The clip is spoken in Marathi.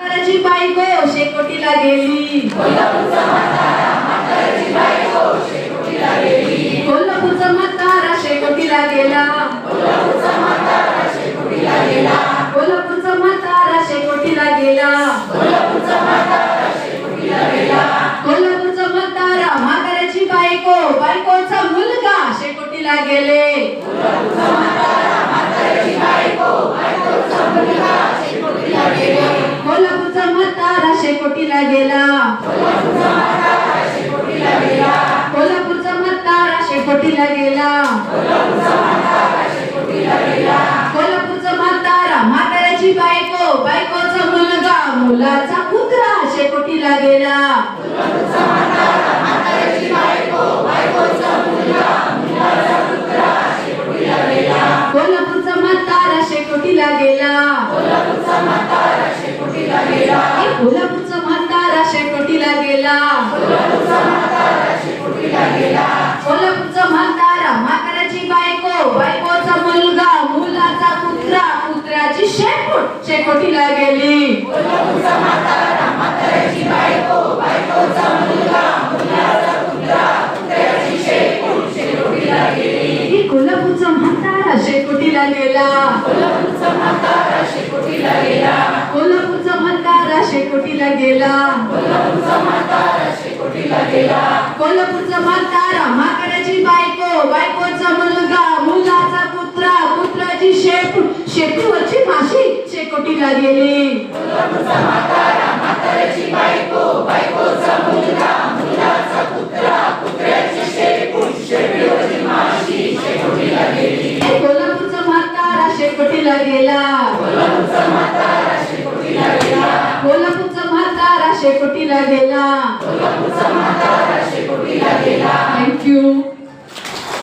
म्हाताऱ्याची बायको शेकोटीला गेली. कोल्हापूरचा म्हातारा शेकोटीला गेला. कोल्हापूरचा म्हातारा शेकोटीला गेला. कोल्हापूरचा म्हातारा म्हाताऱ्याची बायको बायकोचा मुलगा शेकोटीला गेले. कोटीला गेला. कोल्हापूरचा म्हातारा कोटीला गेला. कोल्हापूरचा म्हातारा म्हाताऱ्याची बायको बायकोचा मुलगा मुलाचा कुत्रा शेकोटीला गेला. कोल्हापूरचा म्हातारा कोटीला गेला. कुत्र्याची शेपूट शेकोटीला गेली कोल्हापूरचा म्हातारा शेकोटीला गेला कोल्हापूरचा म्हातारा शेकोटीला गेला कोल्हापूरचा म्हातारा शेकोटीला गेला कोल्हापूरचा म्हातारा म्हाताऱ्याची शेकोटीला गेली. हे कोल्हापूरचा म्हातारा शेकोटीला गेला. कोल्हापूरचा म्हातारा शेकोटीला गेला. थँक्यू